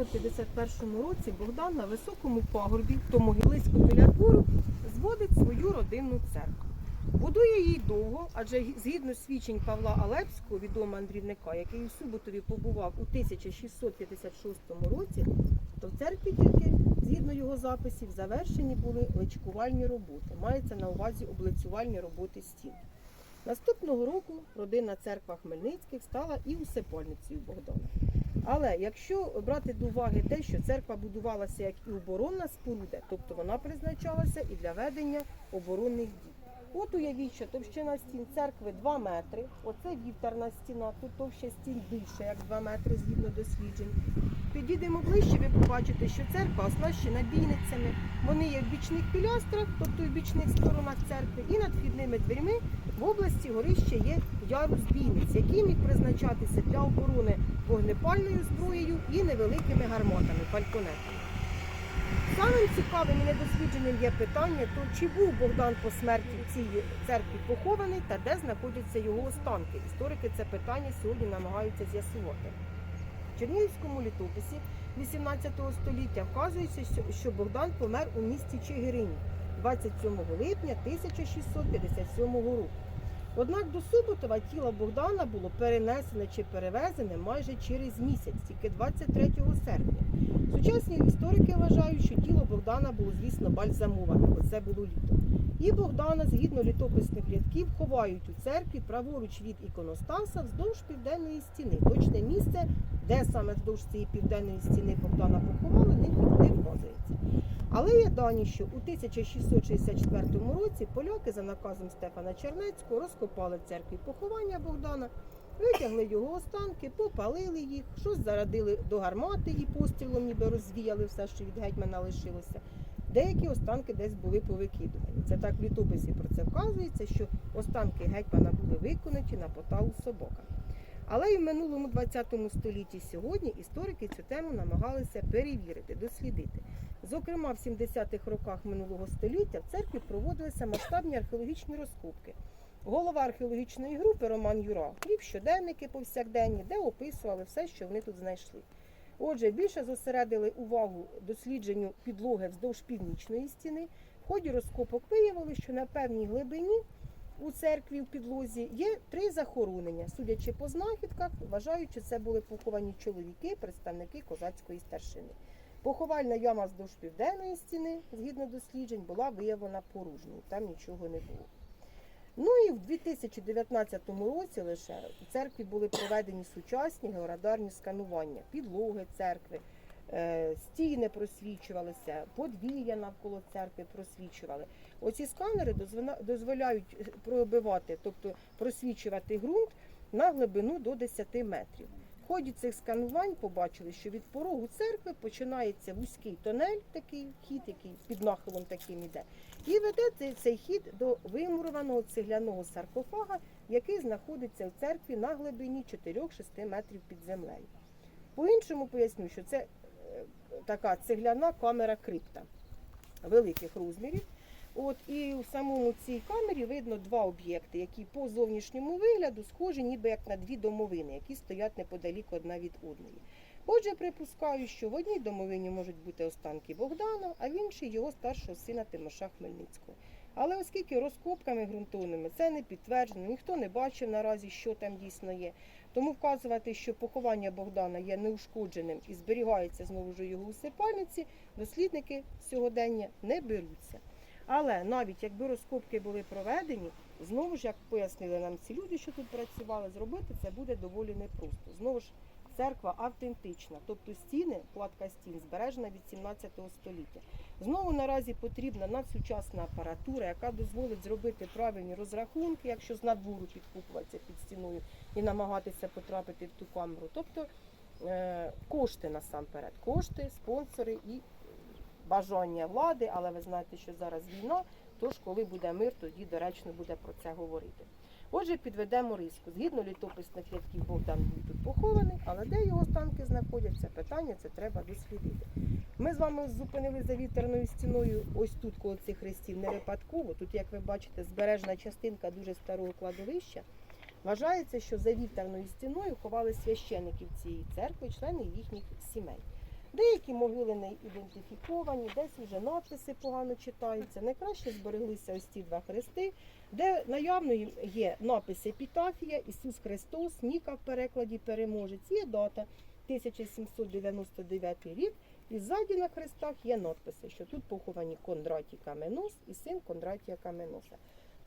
1651 році Богдан на високому пагорбі, тому близько біля двору, зводить свою родинну церкву. Будує її довго, адже згідно свідчень Павла Алепського, відомого мандрівника, який у Суботові побував у 1656 році, то в церкві тільки, згідно його записів, завершені були личкувальні роботи. Мається на увазі облицювальні роботи стін. Наступного року родинна церква Хмельницьких стала і усипальницею Богдана. Але якщо брати до уваги те, що церква будувалася як і оборонна споруда, тобто вона призначалася і для ведення оборонних дій. От уявіть, що товщина стін церкви 2 метри. Оце вівтарна стіна, тут товща стін більше, як 2 метри згідно досліджень. Підійдемо ближче, ви побачите, що церква оснащена бійницями. Вони є в бічних пілястрах, тобто в бічних сторонах церкви, і над вхідними дверми в області горища є ярус бійниць, який міг призначатися для оборони вогнепальною зброєю і невеликими гарматами, фальконетами. Самим цікавим і недослідженим є питання, то чи був Богдан по смерті в цій церкві похований та де знаходяться його останки. Історики це питання сьогодні намагаються з'ясувати. В Чернігівському літописі 18 століття вказується, що- Богдан помер у місті Чигирині 27 липня 1657 року. Однак до Суботова тіло Богдана було перенесене чи перевезене майже через місяць, тільки 23 серпня. Сучасні історики вважають, що тіло Богдана було, звісно, бальзамоване, бо це було літо. І Богдана, згідно літописних рядків, ховають у церкві праворуч від іконостаса вздовж південної стіни. Точне місце, де саме вздовж цієї південної стіни Богдана поховали, не, вказується. Але є дані, що у 1664 році поляки за наказом Стефана Чернецького розкопали в церкві поховання Богдана, витягли його останки, попалили їх, щось зарадили до гармати і пострілом ніби розвіяли все, що від гетьмана лишилося. Деякі останки десь були повикидувані. Це так в літописі про це вказується, що останки гетьмана були виконані на поталу собака. Але і в минулому 20 столітті сьогодні історики цю тему намагалися перевірити, дослідити. Зокрема, в 70-х роках минулого століття в церкві проводилися масштабні археологічні розкопки. Голова археологічної групи Роман Юра вів щоденники повсякденні, де описували все, що вони тут знайшли. Отже, більше зосередили увагу дослідженню підлоги вздовж північної стіни. В ході розкопок виявили, що на певній глибині у церкві в підлозі є три захоронення. Судячи по знахідках, вважають, що це були поховані чоловіки, представники козацької старшини. Поховальна яма вздовж південної стіни, згідно досліджень, була виявлена порожньою, там нічого не було. Ну і в 2019 році лише у церкві були проведені сучасні георадарні сканування підлоги церкви, е, стіни просвічувалися, подвір'я навколо церкви просвічували. Оці сканери дозволяють е, пробивати, тобто просвічувати ґрунт на глибину до 10 метрів. Ході цих сканувань побачили, що від порогу церкви починається вузький тонель, такий хід, який під нахилом таким іде, і веде цей, хід до вимурованого цегляного саркофага, який знаходиться в церкві на глибині 4-6 метрів під землею. По-іншому поясню, що це е, така цегляна камера крипта великих розмірів. От і в самому цій камері видно два об'єкти, які по зовнішньому вигляду схожі, ніби як на дві домовини, які стоять неподалік одна від одної. Отже, припускаю, що в одній домовині можуть бути останки Богдана, а в іншій його старшого сина Тимоша Хмельницького. Але оскільки розкопками ґрунтовними це не підтверджено, ніхто не бачив наразі, що там дійсно є. Тому вказувати, що поховання Богдана є неушкодженим і зберігається знову ж у його усипальниці, дослідники сьогодення не беруться. Але навіть якби розкопки були проведені, знову ж як пояснили нам ці люди, що тут працювали, зробити це буде доволі непросто. Знову ж церква автентична, тобто стіни, кладка стін збережена від 17 століття. Знову наразі потрібна надсучасна апаратура, яка дозволить зробити правильні розрахунки, якщо з надвору підкупуватися під стіною і намагатися потрапити в ту камеру. Тобто е, кошти насамперед, кошти, спонсори і бажання влади, але ви знаєте, що зараз війна, тож коли буде мир, тоді доречно буде про це говорити. Отже, підведемо риску. Згідно літописних рядків Богдан був тут похований, але де його останки знаходяться, питання це треба дослідити. Ми з вами зупинили за вітерною стіною ось тут, коло цих хрестів, не випадково. Тут, як ви бачите, збережна частинка дуже старого кладовища. Вважається, що за вітерною стіною ховали священиків цієї церкви, члени їхніх сімей. Деякі могили не ідентифіковані, десь вже надписи погано читаються. Найкраще збереглися ось ці два хрести, де наявно є напис Епітафія, Ісус Христос, Ніка в перекладі переможець, є дата 1799 рік. І ззаді на хрестах є надписи, що тут поховані Кондратій Каменос і син Кондратія Каменоса.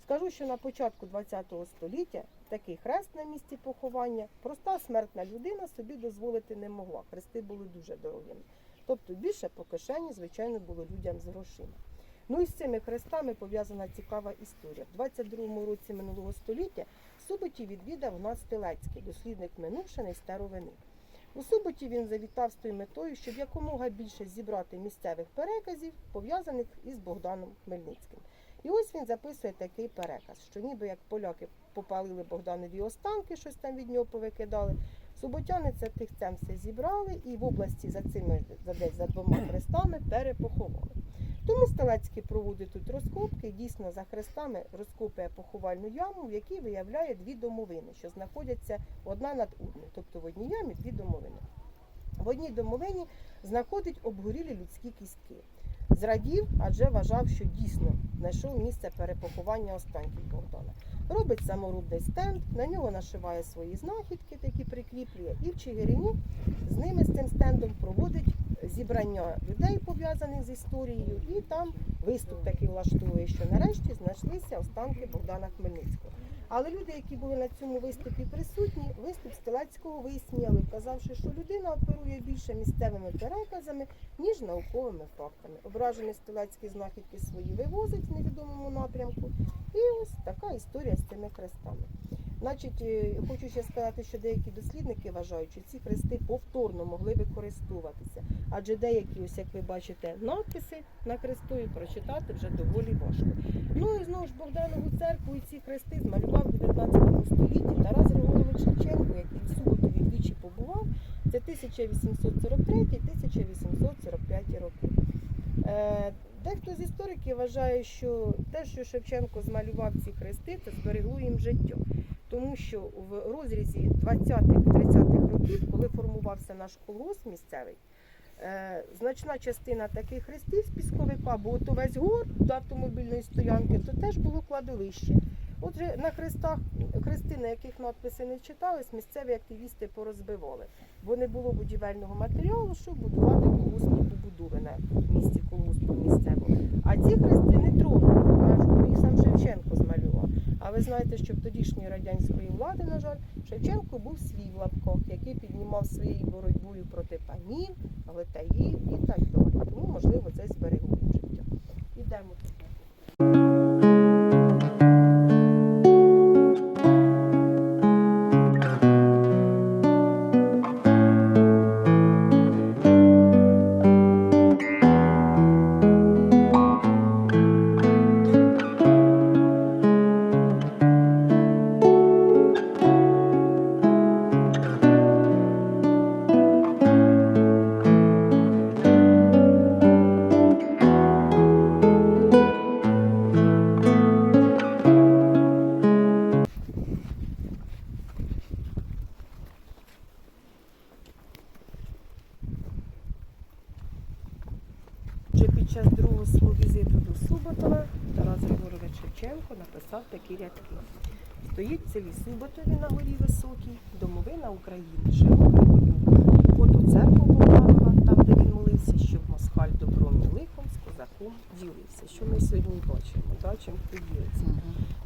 Скажу, що на початку ХХ століття такий хрест на місці поховання проста смертна людина собі дозволити не могла. Хрести були дуже дорогими. Тобто більше по кишені, звичайно, було людям з грошима. Ну і з цими хрестами пов'язана цікава історія. В 22-му році минулого століття в Суботі відвідав Гнат Стелецький, дослідник минувшини й старовини. У Суботі він завітав з тою метою, щоб якомога більше зібрати місцевих переказів, пов'язаних із Богданом Хмельницьким. І ось він записує такий переказ, що ніби як поляки попалили Богданові останки, щось там від нього повикидали. Суботяни це тихцем все зібрали і в області за цими за десь за двома хрестами перепоховали. Тому Стелецький проводить тут розкопки, дійсно за хрестами розкопує поховальну яму, в якій виявляє дві домовини, що знаходяться одна над одною, тобто в одній ямі дві домовини. В одній домовині знаходить обгорілі людські кістки. Зрадів, адже вважав, що дійсно знайшов місце перепоховання останків Богдана. Робить саморубний стенд, на нього нашиває свої знахідки, такі прикріплює, і в Чигирині з ними з цим стендом проводить зібрання людей, пов'язаних з історією, і там виступ такий влаштовує, що нарешті знайшлися останки Богдана Хмельницького. Але люди, які були на цьому виступі присутні, виступ Стелецького висміяли, казавши, що людина оперує більше місцевими переказами, ніж науковими фактами. Ображений Стелецький знахідки свої вивозить в невідомому напрямку. І ось така історія з цими хрестами. Значить, е, хочу ще сказати, що деякі дослідники вважають, що ці хрести повторно могли використовуватися, адже деякі, ось як ви бачите, надписи на хрестові прочитати вже доволі важко. Ну і знову ж Богданову церкву і ці хрести змалював в 19 столітті Тарас Григорович Шевченко, який в Суботові двічі побував. Це 1843-1845 роки. Е, Дехто з істориків вважає, що те, що Шевченко змалював ці хрести, це зберегло їм життя. Тому що в розрізі 20-30-х років, коли формувався наш колгосп місцевий, значна частина таких хрестів з пісковика, бо от увесь гор до автомобільної стоянки, то теж було кладовище. Отже, на хрестах, хрести, на яких надписи не читались, місцеві активісти порозбивали, бо не було будівельного матеріалу, щоб будувати колгоспну побудови на місці колгоспу місцевого. А ці хрести не тронули, бо кажуть, бо їх сам Шевченко змалював. А ви знаєте, що в тодішньої радянської влади, на жаль, Шевченко був свій в лапках, який піднімав своєю боротьбою проти панів, глитаїв і так далі. Тому, можливо, це зберегло життя. Ідемо Стоїть в селі Суботові на горі високій, домовина України, широка. От у церкву Богданова, там, де він молився, щоб москаль добром і лихом з козаком ділився. Що ми сьогодні бачимо, да, чим хто ділиться.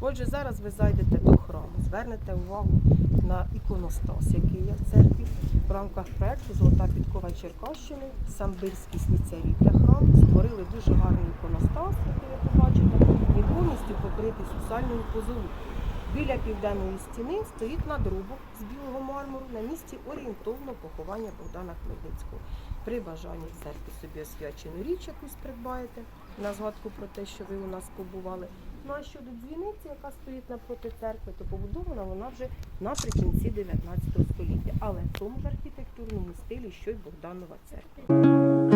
Отже, зараз ви зайдете до храму, звернете увагу на іконостас, який є в церкві. В рамках проекту Золота підкова Черкащини самбирські сліцарі для храму створили дуже гарний іконостас, який ви побачите. Він повністю покритий сусальною позолотою. Біля південної стіни стоїть надробок з білого мармуру на місці орієнтовного поховання Богдана Хмельницького. При бажанні в церкві собі освячену річ якусь придбаєте на згадку про те, що ви у нас побували. Ну а щодо дзвіниці, яка стоїть напроти церкви, то побудована вона вже наприкінці 19 століття, але в тому ж архітектурному стилі, що й Богданова церква.